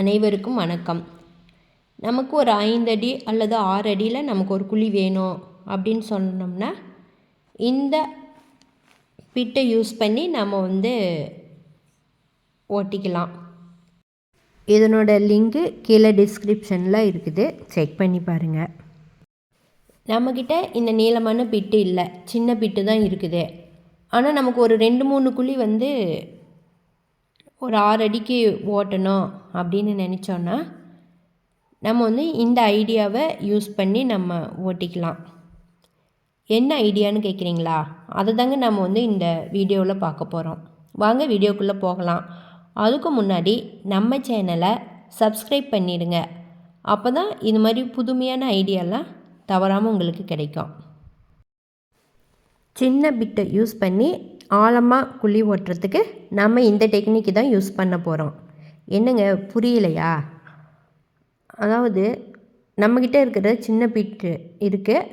அனைவருக்கும் வணக்கம். நமக்கு ஒரு ஐந்து அடி அல்லது ஆறு அடியில் நமக்கு ஒரு குழி வேணும் அப்படின்னு சொன்னோம்னா இந்த பிட்டை யூஸ் பண்ணி நம்ம வந்து ஓட்டிக்கலாம். இதனோட லிங்க்கு கீழே டிஸ்கிரிப்ஷனில் இருக்குது. செக் பண்ணி பாருங்கள் நம்மக்கிட்ட இந்த நீளமான பிட்டு இல்லை. சின்ன பிட்டு தான் இருக்குது. ஆனால் நமக்கு ஒரு ரெண்டு மூணு குழி வந்து ஒரு ஆறு அடிக்கு ஓட்டணும் அப்படின்னு நினச்சோன்னா நம்ம வந்து இந்த ஐடியாவை யூஸ் பண்ணி நம்ம ஓட்டிக்கலாம். என்ன ஐடியான்னு கேட்குறீங்களா? அதை தாங்க நம்ம வந்து இந்த வீடியோவில் பார்க்க போகிறோம் வாங்க வீடியோக்குள்ளே போகலாம். அதுக்கு முன்னாடி நம்ம சேனலை சப்ஸ்கிரைப் பண்ணிடுங்க. அப்போ தான் இது மாதிரி புதுமையான ஐடியாலாம் தவறாமல் உங்களுக்கு கிடைக்கும். சின்ன பிட்டை யூஸ் பண்ணி ஆழமாக குழி ஓட்டுறதுக்கு நம்ம இந்த டெக்னிக்கு தான் யூஸ் பண்ண போகிறோம் என்னங்க புரியலையா? அதாவது நம்மக்கிட்ட இருக்கிற சின்ன பிட்டு இருக்குது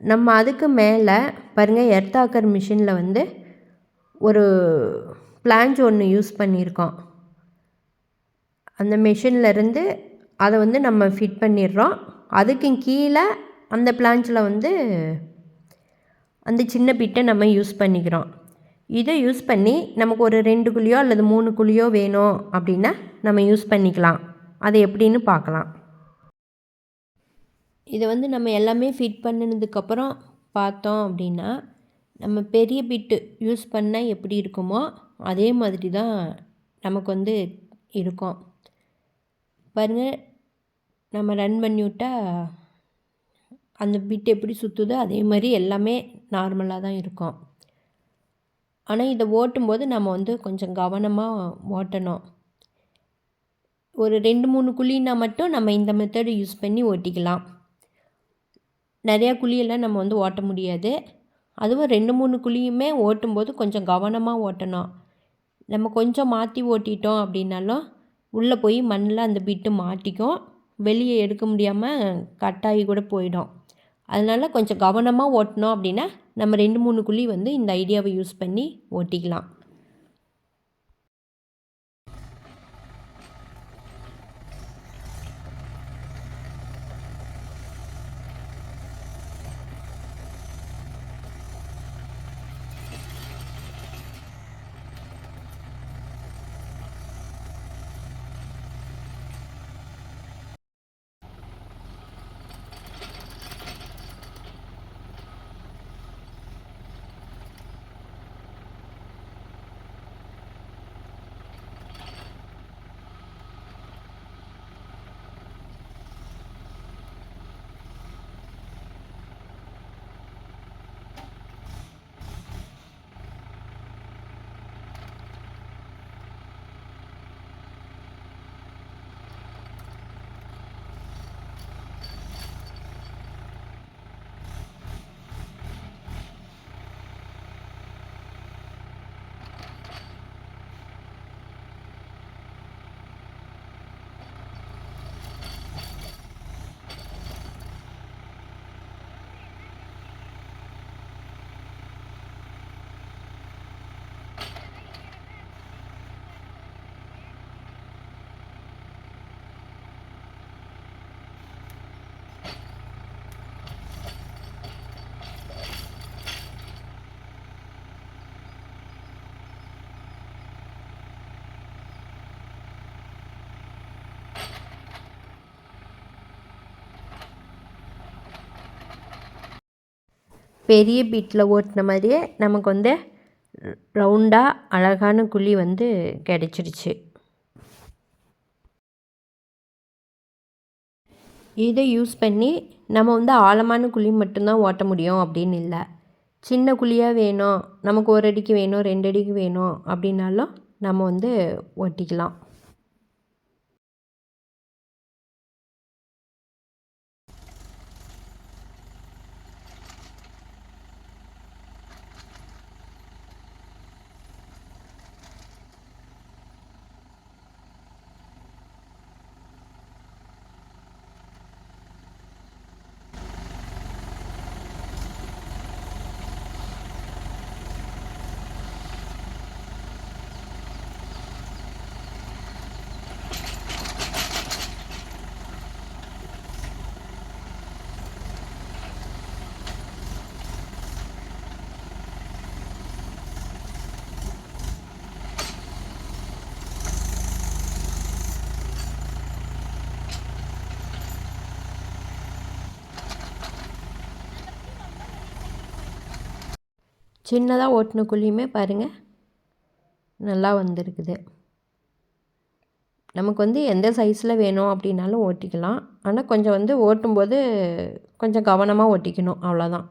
நம்ம அதுக்கு மேலே பாருங்கள் எர்த்தாக்கர் மிஷினில் வந்து ஒரு பிளான்ச் ஒன்று யூஸ் பண்ணியிருக்கோம். அந்த மிஷின்லேருந்து அதை வந்து நம்ம ஃபிட் பண்ணிடுறோம். அதுக்கு கீழே அந்த பிளான்ச்சில் வந்து அந்த சின்ன பிட்டை நம்ம யூஸ் பண்ணிக்கிறோம். இதை யூஸ் பண்ணி நமக்கு ஒரு ரெண்டு குழியோ அல்லது மூணு குழியோ வேணும் அப்படின்னா நம்ம யூஸ் பண்ணிக்கலாம். அது எப்படின்னு பார்க்கலாம். இதை வந்து நம்ம எல்லாமே ஃபிட் பண்ணினதுக்கப்புறம் பார்த்தோம் அப்படின்னா நம்ம பெரிய பிட்டு யூஸ் பண்ணால் எப்படி இருக்குமோ அதே மாதிரி தான் நமக்கு வந்து இருக்கும். பாருங்கள் நம்ம ரன் பண்ணி விட்டால் அந்த பிட் எப்படி சுற்றுதோ அதே மாதிரி எல்லாமே நார்மலாக தான் இருக்கும். ஆனால் இதை ஓட்டும்போது நம்ம வந்து கொஞ்சம் கவனமாக ஓட்டணும். ஒரு ரெண்டு மூணு குழின்னா மட்டும் நம்ம இந்த மெத்தடு யூஸ் பண்ணி ஓட்டிக்கலாம். நிறையா குழியெல்லாம் நம்ம வந்து ஓட்ட முடியாது. அதுவும் ரெண்டு மூணு குழியுமே ஓட்டும்போது கொஞ்சம் கவனமாக ஓட்டணும். நம்ம கொஞ்சம் மாற்றி ஓட்டிட்டோம் அப்படின்னாலும் உள்ளே போய் மண்ணில் அந்த பிட்டு மாட்டிக்கும். வெளியே எடுக்க முடியாமல் கட்டாகி கூட போயிடும். அதனால் கொஞ்சம் கவனமாக ஓட்டினோம் அப்படின்னா நம்ம ரெண்டு மூணு குழி வந்து இந்த ஐடியாவை யூஸ் பண்ணி ஓட்டிக்கலாம். பெரிய பீட்டில் ஓட்டின மாதிரியே நமக்கு வந்து ரவுண்டாக அழகான குழி வந்து கிடச்சிருச்சு இதை யூஸ் பண்ணி நம்ம வந்து ஆழமான குழி மட்டும்தான் ஓட்ட முடியும் அப்படின்னு இல்லை. சின்ன குழியாக வேணும் நமக்கு ஒரு அடிக்கு வேணும் ரெண்டு அடிக்கு வேணும் அப்படின்னாலும் நம்ம வந்து ஓட்டிக்கலாம். சின்னதாக ஓட்டினக்குள்ளேயுமே பாருங்கள் நல்லா வந்திருக்குது. நமக்கு வந்து எந்த சைஸில் வேணும் அப்படின்னாலும் ஓட்டிக்கலாம். ஆனால் கொஞ்சம் வந்து ஓட்டும்போது கொஞ்சம் கவனமாக ஓட்டிக்கணும் அவ்வளோதான்